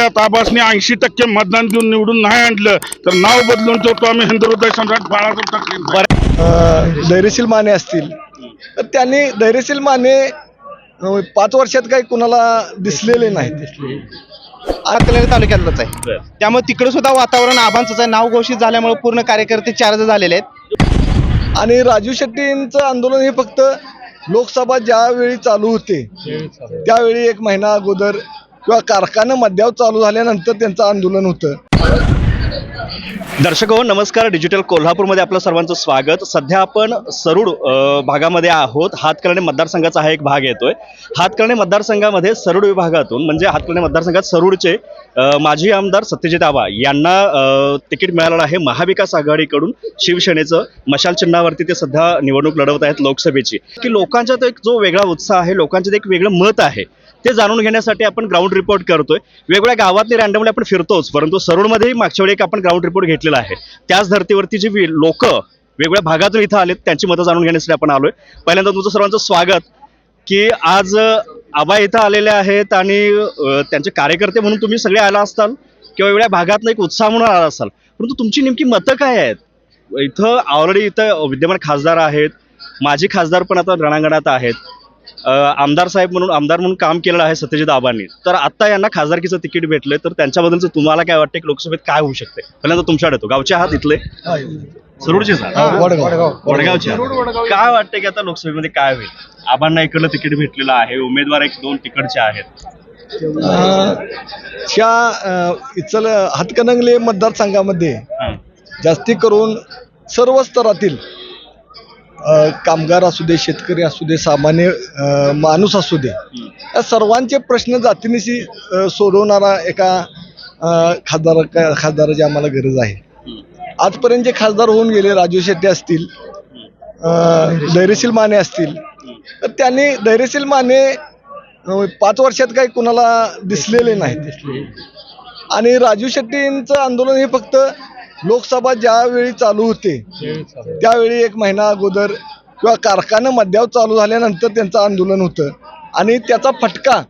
मंडळात आबासने ऐंशी टक्के मतदान देऊन निवडून नाही आणलं तर नाव बदलून ठेवतो आम्ही हिंदुहृदय सम्राट बाळासाहेब ठाकरे. धैर्यशील माने असतील. तर त्यांनी धैर्यशील माने पाच वर्षात काही कुणाला दिसलेले नाहीत. हातकणंगले तालुक्यातलंच आहे. त्यामुळे तिकडे सुद्धा वातावरण आबांचंच आहे. नाव घोषित झाल्यामुळे पूर्ण कार्यकर्ते चार्ज झालेले आहेत. आणि राजू शेट्टींचं आंदोलन हे फक्त लोकसभा ज्यावेळी चालू होते. त्यावेळी एक महिना अगोदर किंवा कारखाना मध्यावर चालू झाल्यानंतर त्यांचं आंदोलन होतं. दर्शक हो नमस्कार. डिजिटल कोल्हापूरमध्ये आपलं सर्वांचं स्वागत. सध्या आपण सरूड भागामध्ये आहोत. हातकर्णे मतदारसंघाचा हा एक भाग येतोय. हातकर्णे मतदारसंघामध्ये सरूड विभागातून म्हणजे हातकर्णे मतदारसंघात सरूडचे माजी आमदार सत्यजित आबा यांना तिकीट मिळालेलं आहे महाविकास आघाडीकडून. शिवसेनेचं मशाल चिन्हावरती ते सध्या निवडणूक लढवत आहेत लोकसभेची. की लोकांच्यात एक जो वेगळा उत्साह आहे लोकांच्यात एक वेगळं मत आहे ते जाणून घेण्यासाठी आपण ग्राउंड रिपोर्ट करतोय. वेगवेगळ्या गावातले रँडमली आपण फिरतोच परंतु सरूडमध्येही मागच्या वेळी एक आपण ग्राउंड रिपोर्ट घेतलेला आहे. त्याच धर्तीवरती जी लोक वेगवेगळ्या भागातून इथं आलेत त्यांची मतं जाणून घेण्यासाठी आपण आलोय. पहिल्यांदा तुमचं सर्वांचं स्वागत की आज आबा इथं आलेले आहेत आणि त्यांचे कार्यकर्ते म्हणून तुम्ही सगळे आला असताल किंवा वेगळ्या भागातनं एक उत्साह म्हणून आला असाल. परंतु तुमची नेमकी मतं काय आहेत? इथं ऑलरेडी इथं विद्यमान खासदार आहेत माजी खासदार पण आता रणांगणात आहेत. आमदार साहेब म्हणून आमदार म्हणून काम केलेलं आहे सत्यजित आबांनी. तर आता यांना खासदारकीचं तिकीट भेटलंय तर त्यांच्याबद्दलचं तुम्हाला काय वाटतं की लोकसभेत काय होऊ शकते पहिल्यांदा तुमच्याकडे येतो. गावचे आहात इथले? सरूडचे वडगावचे. काय वाटतं की आता लोकसभेमध्ये काय होईल? आबांना इकडलं तिकीट भेटलेलं आहे उमेदवार एक दोन तिकडचे आहेत. अ, इचल हातकणंगले मतदारसंघामध्ये. जास्ती करून सर्व स्तरातील कामगार असू दे शेतकरी असू दे सामान्य माणूस असू दे या सर्वांचे प्रश्न जातीनिशी सोडवणारा एका खासदार खासदाराची आम्हाला गरज आहे. आजपर्यंत जे खासदार होऊन गेले राजू शेट्टी असतील धैर्यशील माने असतील तर त्यांनी धैर्यशील माने पाच वर्षात काही कुणाला दिसलेले नाहीत. आणि राजू शेट्टींचं आंदोलन हे फक्त लोकसभा ज्यावेळी चालू होते त्यावेळी एक महिना अगोदर किंवा कारखाना मध्यावर चालू झाल्यानंतर त्यांचं आंदोलन होतं. आणि त्याचा फटका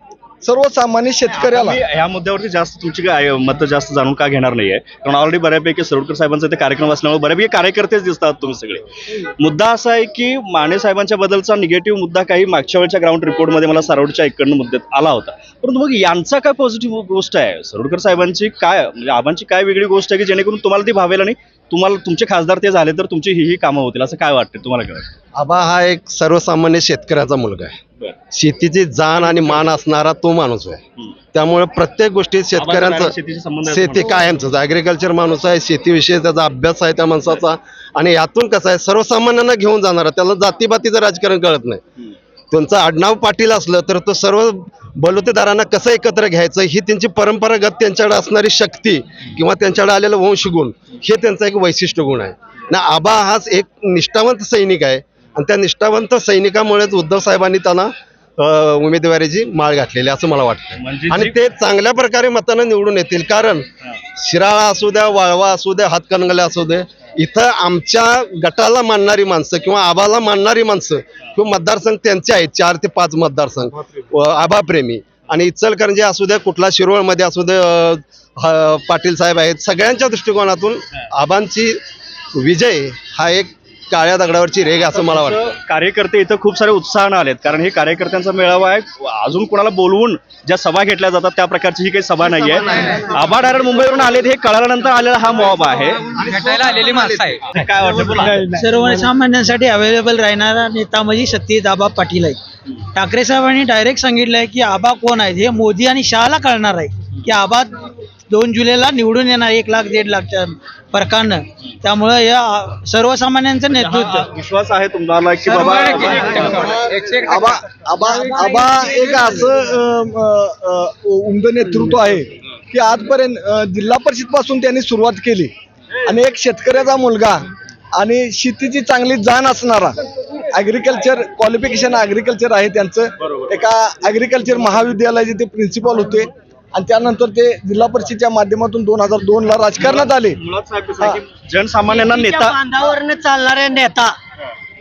सर्वसामान्य शेतकऱ्याला. ह्या मुद्द्यावरती जास्त तुमची काय मतं जास्त जाणून का घेणार नाहीये? कारण ऑलरेडी बऱ्यापैकी सरोडकर साहेबांचा ते कार्यक्रम असल्यामुळे बऱ्यापैकी कार्यकर्तेच दिसतात तुम्ही सगळे. मुद्दा असा आहे की माने साहेबांच्या बद्दलचा निगेटिव्ह मुद्दा काही मागच्या वेळच्या ग्राउंड रिपोर्टमध्ये मला सरोडच्या इकडनं मुद्द्यात आला होता. परंतु मग यांचा काय पॉझिटिव्ह गोष्ट आहे? सरोडकर साहेबांची काय म्हणजे आबांची काय वेगळी गोष्ट आहे की जेणेकरून तुम्हाला ती भावेल आणि तुम्हाला तुमचे खासदार ते झाले तर तुमची ही ही कामं होतील असं काय वाटतं तुम्हाला काय वाटतं आबा हा एक सर्वसामान्य शेतकऱ्याचा मुलगा आहे. बरं. शेतीची जाण आणि मान असणारा तो माणूस आहे. हम्म. त्यामुळे प्रत्येक गोष्टीत शेतकऱ्यांचं शेतीशी संबंध आहे शेती कायमच ॲग्रिकल्चर माणूस आहे शेतीविषयी त्याचा अभ्यास आहे त्या माणसाचा. आणि यातून कसं आहे सर्वसामान्यांना घेऊन जाणारा त्याला जातीपातीचं राजकारण कळत नाही. हम्म. त्यांचं आडनाव पाटील असलं तर तो सर्व बलुतेदारांना कसं एकत्र घ्यायचं? ही त्यांची परंपरागत त्यांच्याकडे असणारी शक्ती किंवा त्यांच्याकडे आलेलं वंशगुण हे त्यांचा एक वैशिष्ट्य गुण आहे. ना आबा हाच एक निष्ठावंत सैनिक आहे आणि त्या निष्ठावंत सैनिकामुळेच उद्धव साहेबांनी त्यांना उमेदवारीची माळ घातलेली असं मला वाटतं म्हणजे आणि ते चांगल्या प्रकारे मतानं निवडून येतील. कारण शिराळा असू द्या वाळवा असू द्या हातकणंगले असू दे इथं आमच्या गटाला मानणारी माणसं किंवा आबाला मानणारी माणसं किंवा मतदारसंघ त्यांचे आहेत चार ते पाच मतदारसंघ. आबाप्रेमी. आणि इचलकरंजी असू द्या कुठला शिरोळमध्ये असू दे ह- पाटील साहेब आहेत सगळ्यांच्या दृष्टिकोनातून आबांची विजय हा एक काळ्या दगडावरची रेग असं मला वाटतं. कार्यकर्ते इथं खूप सारे उत्साहानं आलेत कारण हे कार्यकर्त्यांचा मेळावा आहे. अजून कोणाला बोलवून ज्या सभा घेतल्या जातात त्या प्रकारची ही काही सभा नाहीये. आबा डायरेक्ट मुंबईवरून आलेत हे कळाल्यानंतर आलेला हा मॉब आहे. भेटायला आलेली माणसं आहे काय वाटतं बोला? सर्वसामान्यांसाठी अवेलेबल राहणारा नेता म्हणजे सत्यजित आबा पाटील आहे ठाकरे साहेबांनी डायरेक्ट सांगितलंय की आबा कोण आहेत? हे मोदी आणि शहाला कळणार आहे. की आबा दोन जुलैला निवडून येणार एक लाख दीड लाखच्या फरकानं त्यामुळं या सर्वसामान्यांचं हा नेतृत्व. विश्वास आहे तुम्हाला की बाबा आबा आबा आबा एक असं उमदं नेतृत्व आहे की आजपर्यंत जिल्हा परिषदपासून त्यांनी सुरुवात केली. आणि एक शेतकऱ्याचा मुलगा आणि शेतीची चांगली जाण असणारा ॲग्रिकल्चर क्वालिफिकेशन ॲग्रिकल्चर आहे त्यांचं. एका ॲग्रिकल्चर महाविद्यालयाचे ते प्रिन्सिपल होते. आणि त्यानंतर ते जिल्हा परिषदच्या माध्यमातून दोन हजार दोन ला राजकारणात आले. मुळात साहेब कसं आहे की जनसामान्यांना नेता बांधावरनं चालणारा नेता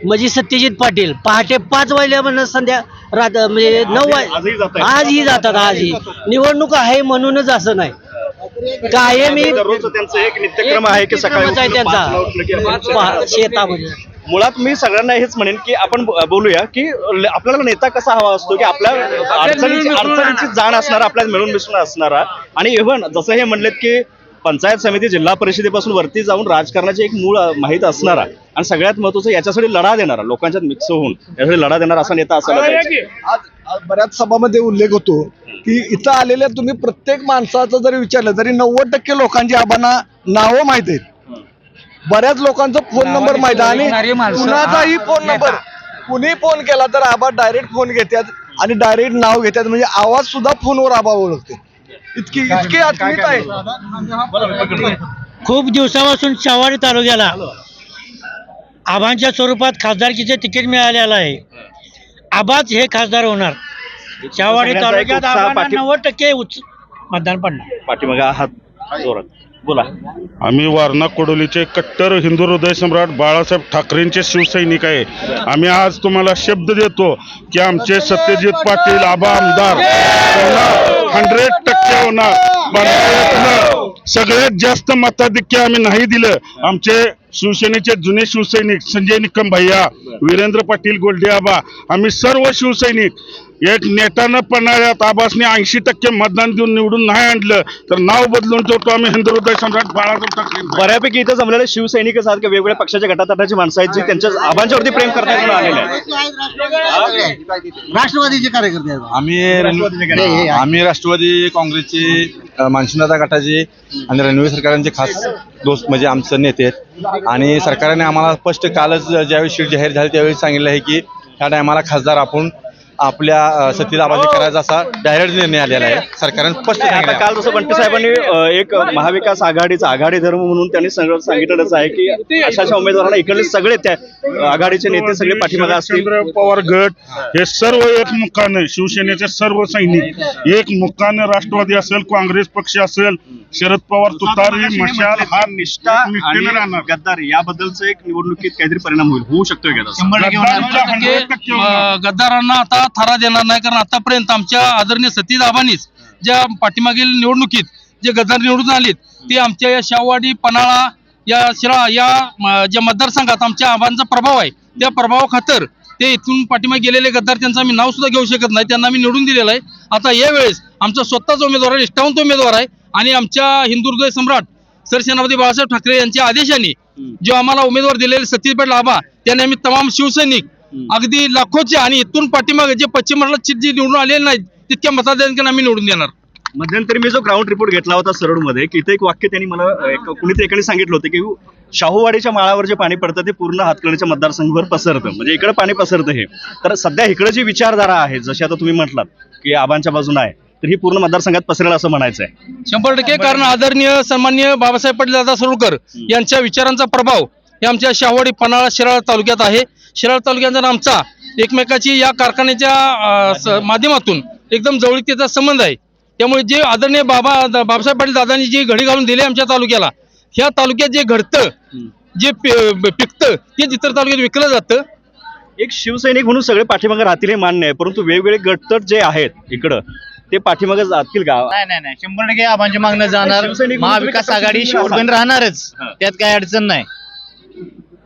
म्हणजे सत्यजित पाटील. पहाटे पाच वाजल्यापासून संध्या रात म्हणजे नऊ वाज आजही जाताय? आजही जातात आजही निवडणूक आहे म्हणूनच असं नाही. कायमी दररोज त्यांचं एक नित्यक्रम आहे की सकाळी आहे उठलं, त्यांचा. पाचला उठलं की आपण- पहा- शेतामध्ये. मुळात मी सगळ्यांना हेच म्हणेन की आपण बोलूया की आपल्याला नेता कसा हवा असतो की आपल्या अडचणीची अडचणीची जाण असणारा आपल्याला मिळून मिसळून असणारा. आणि इव्हन जसं हे म्हणलेत की पंचायत समिती जिल्हा परिषदेपासून वरती जाऊन राजकारणाची एक मूळ माहीत असणारा आणि सगळ्यात महत्वाचं याच्यासाठी लढा देणारा लोकांच्यात मिक्स होऊन यासाठी लढा देणारा असा नेता असायला पाहिजे आज आज बऱ्याच सभामध्ये उल्लेख होतो की इथं आलेल्या तुम्ही प्रत्येक माणसाचं जरी विचारलं तरी नव्वद टक्के लोकांची आबांना नावं माहीत आहेत. बऱ्याच लोकांचा फोन नंबर माहीत आहे. आणि कुणाचाही फोन नंबर कुणी फोन केला तर आबा डायरेक्ट फोन घेतात आणि डायरेक्ट नाव घेतात. म्हणजे आवाज सुद्धा फोनवर आबा ओळखते इतकी इतकी आत्मीयता आहे. खूप दिवसापासून शावाडी तालुक्याला आबांच्या स्वरूपात खासदारकीचे तिकीट मिळालेलं आहे. आबाच हे खासदार होणार. शावाडी तालुक्यात आबांना पाठी- नव्वद टक्के उच्च मतदान पडणार. पाठीमागा हात जोरात. बोला. आम्ही वारणा कोडोलीचे कट्टर हिंदू हृदय सम्राट बाळासाहेब ठाकरेंचे शिवसैनिक आहे. आम्ही आज तुम्हाला शब्द देतो की आमचे सत्यजित पाटील आबा आमदार हंड्रेड टक्के होणार. सगळ्यात जास्त मताधिक्य आम्ही नाही दिलं. आमचे शिवसेनेचे जुने शिवसैनिक संजय निकम भैया वीरेंद्र पाटील गोल्डे आबा आम्ही सर्व शिवसैनिक एक नेटानं पणाऱ्यात आबासने ऐंशी टक्के मतदान देऊन निवडून नाही आणलं तर नाव बदलून ठेवतो आम्ही हिंदू हृदय सम्राट बाळासाहेब ठाकरे. बऱ्यापैकी इथं जमलेले शिवसैनिकच आहेत किंवा वेगवेगळ्या पक्षाच्या गटातटाची माणसं आहेत जी त्यांच्या आबांच्यावरती प्रेम करतात म्हणून आलेले आहेत. राष्ट्रवादीचे कार्यकर्ते राष्ट्रवादीचे आम्ही राष्ट्रवादी काँग्रेसचे अ, मानसिंगदादा गटाचे आणि रणवीर सरकारांचे खास दोस्त म्हणजे आमचं नेते आहेत. आणि सरकारने आम्हाला स्पष्ट कालच ज्यावेळी शीट जाहीर झाली त्यावेळी सांगितलं आहे की ह्या टायमाला खासदार आपण आपल्या सतीला आबाजी करायचा असा डायरेक्ट निर्णय आलेला आहे. सरकारने स्पष्ट आता सांगितलं. काल जसं बंटी साहेबांनी एक महाविकास आघाडीचा आघाडी धर्म म्हणून त्यांनी सगळं सांगितलेलंच आहे की अशा अशा उमेदवारांना इकडले सगळे त्या आघाडीचे नेते सगळे पाठीमागे असतील. पवार गट हे सर्व एकमुखाने शिवसेनेचे सर्व सैनिक एक मुखाने राष्ट्रवादी असेल काँग्रेस पक्ष असेल शरद पवार तुतारी मशाल हा निष्ठा आणि गद्दार याबद्दलचं एक निवडणुकीत काहीतरी परिणाम होईल. होऊ शकतोय का तसं? गद्दारांचा 100% होणार. अं, गद्दारांना आता थारा देणार नाही. कारण आतापर्यंत आमच्या आदरणीय सतीश आबांनीच ज्या पाठीमागील निवडणुकीत जे गद्दार निवडून आलेत ते आमच्या या शाहवाडी पन्हाळा या शिरा या ज्या मतदारसंघात आमच्या आबांचा प्रभाव आहे त्या प्रभावाखातर ते इथून पाठीमागे गेलेले गद्दार त्यांचं आम्ही नाव सुद्धा घेऊ शकत नाही. त्यांना आम्ही निवडून दिलेलं आहे. आता यावेळेस आमचा स्वतःचा उमेदवार आहे निष्ठावंत उमेदवार आहे. आणि आमच्या हिंदू हृदय सम्राट सरसेनापती बाळासाहेब ठाकरे यांच्या आदेशाने जो आम्हाला उमेदवार दिलेले सतीश आबा त्यांनी आम्ही तमाम शिवसैनिक अगदी लाखोचे आणि इथून पाठीमागे जे पश्चिम महाराष्ट्रात जे निवडून आलेले नाहीत तितक्या मताधिक्याने आम्ही निवडून देणार. मध्यंतरी मी जो ग्राउंड रिपोर्ट घेतला होता सरडमध्ये की इथे एक वाक्य त्यांनी मला कुणीतरी एकाने सांगितलं होतं की शाहूवाडीच्या माळावर जे पाणी पडतं ते पूर्ण हातकणीच्या मतदारसंघावर पसरतं. म्हणजे इकडे पाणी पसरतं हे. तर सध्या इकडे जी विचारधारा आहे जशी आता तुम्ही म्हटलात की आबांच्या बाजूने आहे तर ही पूर्ण मतदारसंघात पसरेल असं म्हणायचं आहे शंभर टक्के कारण आदरणीय सन्मान्य बाबासाहेब पाटील दादा सरोडकर यांच्या विचारांचा प्रभाव हे आमच्या शाहवाडी पन्हाळा शिराळा तालुक्यात आहे. शिराळा तालुक्याचा आमचा एकमेकाची या कारखान्याच्या माध्यमातून. एकदम जवळीकतेचा संबंध आहे. त्यामुळे जे आदरणीय बाबा बाबासाहेब पाटील दादांनी जी घडी घालून दिली आमच्या तालुक्याला ह्या तालुक्यात जे घडतं जे पिकतं ते इतर तालुक्यात विकलं जातं. एक शिवसैनिक म्हणून सगळे पाठीमागे राहतील हे मान्य आहे परंतु वेगवेगळे गटतट जे आहेत इकडं ते पाठीमागे जातील का? नाही नाही नाही. शंभर टक्के आबांच्या मागणं जाणार. महाविकास आघाडी कसा शेवटपर्यंत? राहणारच. हा. त्यात काही अडचण नाही.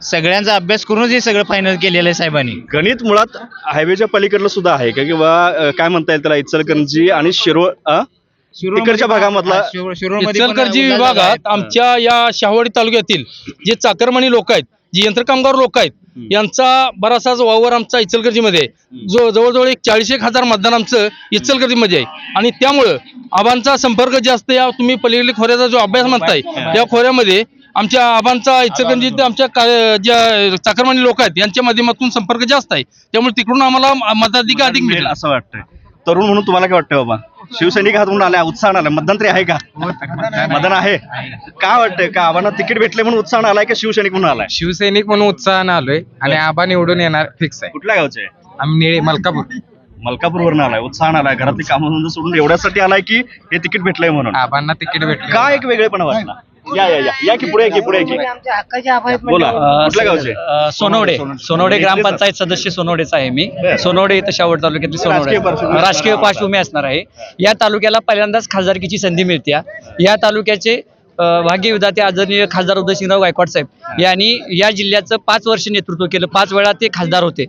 सगळ्यांचा अभ्यास करूनच हे सगळं फायनल केलेलं आहे साहेबांनी. गणित मुळात हायवेच्या पलीकडलं सुद्धा आहे का? किंवा अ, काय म्हणता येईल त्याला? इचलकरंजी आणि शिरोळ अ? तिकडच्या भागामधला इचलकरंजी विभागात आमच्या या शाहवाडी तालुक्यातील जे चाकरमानी लोक आहेत जे यंत्रकामगार लोक आहेत यांचा बराचसाच वावर आमचा इचलकरंजीमध्ये आहे. जो जवळजवळ एक चाळीस एक हजार मतदान आमचं इचलकरंजीमध्ये आहे. आणि त्यामुळं आबांचा संपर्क जास्त या तुम्ही पलीकडे खोऱ्याचा जो अभ्यास म्हणताय त्या खोऱ्यामध्ये आमच्या आबांचा इचलकरंजी ते आमच्या का- ज्या चाकरमानी लोक आहेत यांच्या माध्यमातून संपर्क जास्त आहे. त्यामुळे तिकडून आम्हाला मताधिक अधिक मिळेल. असं वाटतंय. तरुण म्हणून तुम्हाला काय वाटतं बाबा? शिवसैनिक हात म्हणून आलाय उत्साह आलाय. मतदान तरी आहे का? मतदान आहे. काय वाटतंय? का आबांना तिकीट भेटले म्हणून उत्साह आलाय का शिवसैनिक म्हणून आलाय? शिवसैनिक म्हणून उत्साहानं आलोय आणि आबा निवडून येणार फिक्स आहे. कुठल्या गावचे? आम्ही निळे मलकापूर. मलकापूरवरून आलाय. उत्साह आलाय. घरातली कामं सोडून एवढ्यासाठी आलाय की हे तिकीट भेटलंय म्हणून. आबांना तिकीट भेटलं का एक वेगळेपणा वाटला? या या या. या की पुढे या की पुढे. या की बोला. कुठल्या गावचे? अ, सोनवडे. सोनवडे. ग्रामपंचायत सदस्य सोनवडेचा आहे मी. सोनवडे इथं शावड तालुक्यातली सोनवडे राजकीय पार्श्वभूमी राजकीय पार्श्वभूमी असणार आहे. या तालुक्याला पहिल्यांदाच खासदारकीची संधी मिळते या तालुक्याचे अ, भाग्य विधाते आदरणीय खासदार उदयसिंहराव गायकवाड साहेब यांनी या जिल्ह्याचं पाच वर्ष नेतृत्व केलं. पाच वेळा ते खासदार होते.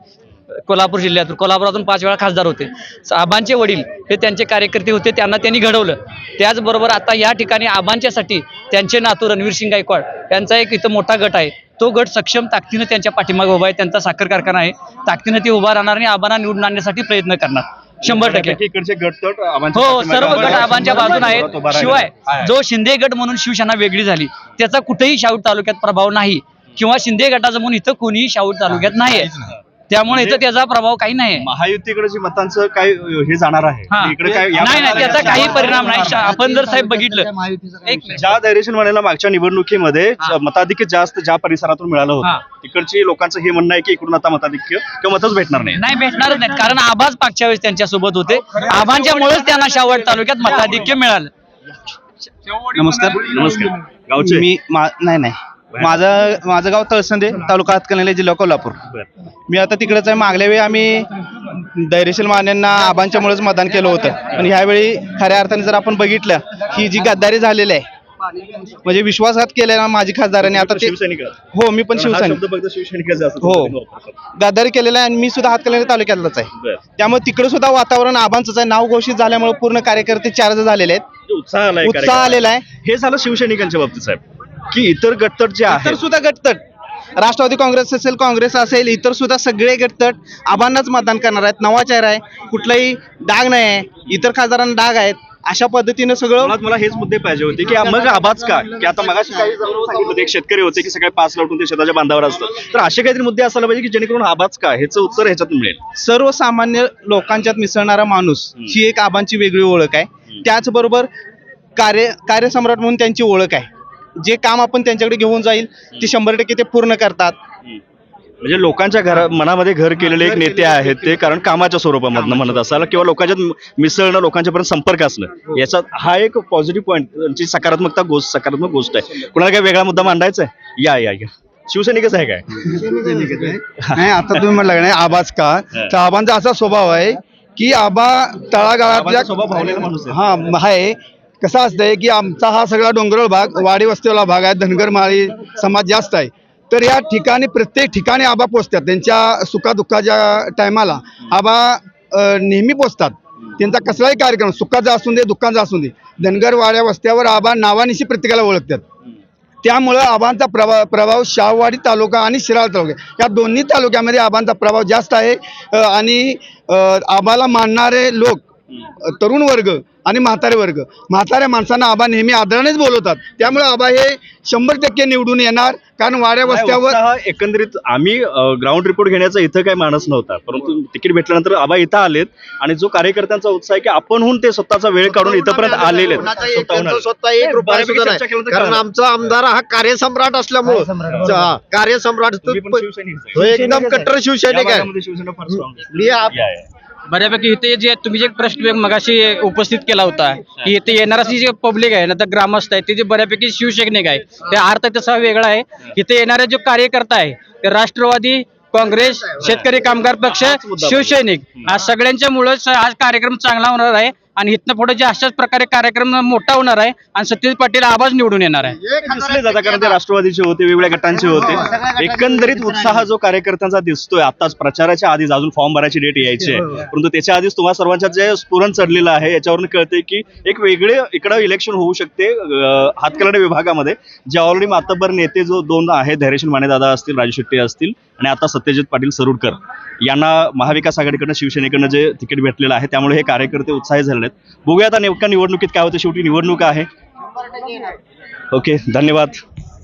कोल्हापूर जिल्ह्यातून. कोल्हापुरातून पाच वेळा खासदार होते. आबांचे वडील हे त्यांचे कार्यकर्ते होते त्यांना त्यांनी घडवलं. त्याचबरोबर आता या ठिकाणी आबांच्यासाठी त्यांचे नातू रणवीर सिंग गायकवाड यांचा एक इथं मोठा गट आहे. तो गट सक्षम ताकदीनं त्यांच्या पाठीमागे उभा आहे त्यांचा साखर कारखाना आहे. ताकदीनं ते उभा राहणार आणि आबांना निवडून आणण्यासाठी प्रयत्न करणार. शंभर टक्के. हो पाठीमागे सर्व गट. आबांच्या बाजून आहेत. शिवाय जो शिंदे गट म्हणून शिवसेना वेगळी झाली त्याचा कुठेही शाहूर तालुक्यात प्रभाव नाही किंवा शिंदे गटाचं म्हणून इथं कोणीही शाहूर तालुक्यात नाही. त्यामुळे इथं त्याचा प्रभाव काही नाही आहे. महायुतीकडे जी मतांचं काय हे जाणार आहे. इकडे काय या नाही नाही त्याचा काही परिणाम नाही. शा- आपण जर साहेब बघितलं एक मिनिट. ज्या धैर्यशील म्हणाला मागच्या निवडणुकीमध्ये मताधिक्य जास्त ज्या परिसरातून मिळालं हा. होतं तिकडची लोकांचं हे म्हणणं आहे की इकडून आता मताधिक्य किंवा मतच भेटणार नाही. नाही भेटणारच नाहीत कारण आबाच मागच्या वेळेस त्यांच्यासोबत होते आबांच्यामुळेच त्यांना शावड तालुक्यात मताधिक्य मिळालं. नमस्कार नमस्कार. गावचे. मी मा- नाही नाही. माझं माझं गाव तळसंदे तालुका हातकणंगले जिल्हा कोल्हापूर. मी आता तिकडेच आहे मागल्या वेळी आम्ही धैर्यशील मान्यांना आबांच्यामुळेच मतदान केलं होतं पण ह्यावेळी खऱ्या अर्थाने जर आपण बघितलं ही जी गद्दारी झालेली आहे म्हणजे विश्वासघात केलाय ना माझी खासदारांनी आता ते. हो मी पण हा शिवसैनिक असतो. हो. वापरतात. गद्दारी केलेला आहे आणि मी सुद्धा हातकणंगले तालुक्यातलाच आहे. त्यामुळे तिकडे सुद्धा वातावरण आबांचंच आहे नाव घोषित झाल्यामुळे पूर्ण कार्यकर्ते चार्ज झालेले आहेत उत्साह. आलेला आहे हे झालं शिवसैनिकांच्या बाबतीत साहेब की इतर गटतट जे इतर आहेत सुद्धा गटतट. राष्ट्रवादी काँग्रेस असेल काँग्रेस असेल इतर सुद्धा सगळे गटतट आबांनाच मतदान करणार आहेत. नवा चेहरा आहे कुठलाही डाग नाही आहे इतर खासदारांना डाग आहेत अशा पद्धतीनं सगळं मुळात मला हेच मुद्दे पाहिजे होते की मग आबाज का की आता मगाशी काही जणांनी सांगितलं होतं, एक शेतकरी होते की सकाळी पाच लावून ते शेताच्या बांधावर असतं तर असे काहीतरी मुद्दे असायला पाहिजे की जेणेकरून आबाज का ह्याचं उत्तर ह्याच्यातून मिळेल. सर्वसामान्य लोकांच्यात मिसळणारा माणूस ही एक आबांची वेगळी ओळख आहे. त्याचबरोबर कार्य कार्यसम्राट म्हणून त्यांची ओळख आहे. जे काम आपण त्यांच्याकडे घेऊन जाईल ते शंभर टक्के ते पूर्ण करतात. म्हणजे लोकांच्या घरा मनामध्ये घर केलेले एक नेते आहेत ते कारण कामाच्या स्वरूपामधनं म्हणत असाल किंवा लोकांच्यात मिसळणं लोकांच्यापर्यंत संपर्क असणं याचा हा एक पॉझिटिव्ह पॉईंट त्यांची सकारात्मकता गोष्ट सकारात्मक गोष्ट आहे. कुणाला काही वेगळा मुद्दा मांडायचा आहे या या या. शिवसैनिकच आहे काय? नाही आता तुम्ही म्हटलं नाही आबाज का? तर आबांचा असा स्वभाव आहे की आबा तळागाळातल्या आबांचा स्वभाव भावलेला माणूस आहे. हा आहे. कसं असतंय की आमचा हा सगळा डोंगराळ भाग वाडी वस्तीवाला भाग आहे धनगर माळी समाज जास्त आहे. तर या ठिकाणी प्रत्येक ठिकाणी आबा पोचतात. त्यांच्या सुखादुःखाच्या टायमाला आबा नेहमी पोचतात. त्यांचा कसलाही कार्यक्रम सुखाचा असून दे दुःखाचा असून दे धनगर वाड्या वस्त्यावर आबा नावानिशी प्रत्येकाला ओळखतात. त्यामुळं आबांचा प्रभाव प्रभाव शाहवाडी तालुका आणि शिराळ तालुका या दोन्ही तालुक्यामध्ये आबांचा प्रभाव जास्त आहे. आणि आबाला मानणारे लोक तरुण वर्ग आणि म्हातारे वर्ग. म्हाताऱ्या माणसांना आबा नेहमी आदरानेच बोलवतात. त्यामुळे आबा हे शंभर टक्के निवडून येणार. कारण वाड्या वस्त्यावर एकंदरीत आम्ही ग्राउंड रिपोर्ट घेण्याचा इथं काही मानस नव्हता. परंतु तिकीट भेटल्यानंतर आबा इथं आलेत आणि जो कार्यकर्त्यांचा उत्साह आहे की आपणहून ते स्वतःचा वेळ काढून इथंपर्यंत आलेले. स्वतः एक कारण. आमचा आमदार हा कार्यसम्राट असल्यामुळं. हा, कार्यसम्राट एकदम कट्टर शिवसैनिक आहे. बऱ्यापैकी इथे जे तुम्ही जे प्रश्न मगाशी उपस्थित केला होता की इथे येणाराची जे पब्लिक आहे ना तर ग्रामस्थ आहे ते जे बऱ्यापैकी शिवसैनिक आहे ते अर्थ तसा वेगळा आहे. इथे येणारे जो कार्यकर्ता आहे ते राष्ट्रवादी काँग्रेस शेतकरी कामगार पक्ष शिवसैनिक. आज सगळ्यांच्या मुळे हा कार्यक्रम चांगला होणार आहे. आणि इथनं पुढे जे अशाच प्रकारे कार्यक्रम मोठा होणार आहे आणि सतीश पाटील आवाज निवडून येणार आहे. दिसले जातात कारण ते राष्ट्रवादीचे होते वेगवेगळ्या गटांचे होते. एकंदरीत उत्साह जो कार्यकर्त्यांचा दिसतोय आताच प्रचाराच्या आधीच अजून फॉर्म भरायची डेट यायची आहे. परंतु त्याच्या आधीच तुम्हा सर्वांच्या जे स्फुरण चढलेलं आहे याच्यावरून कळते की एक वेगळे इकडं इलेक्शन होऊ शकते अं, हातकर्णी विभागामध्ये जे ऑलरेडी मातब्बर नेते जो दोन आहेत धैर्यशील मानेदादा असतील राजू शेट्टी असतील आणि आता सत्यजित पाटील सरुडकर. यांना महाविकास आघाडीकडनं शिवसेनेकडनं जे तिकीट भेटलेलं आहे त्यामुळे हे कार्यकर्ते उत्साही झालेले आहेत. बघूया आता नेमका निवडणुकीत काय होतं. शेवटी निवडणूक आहे. ओके धन्यवाद.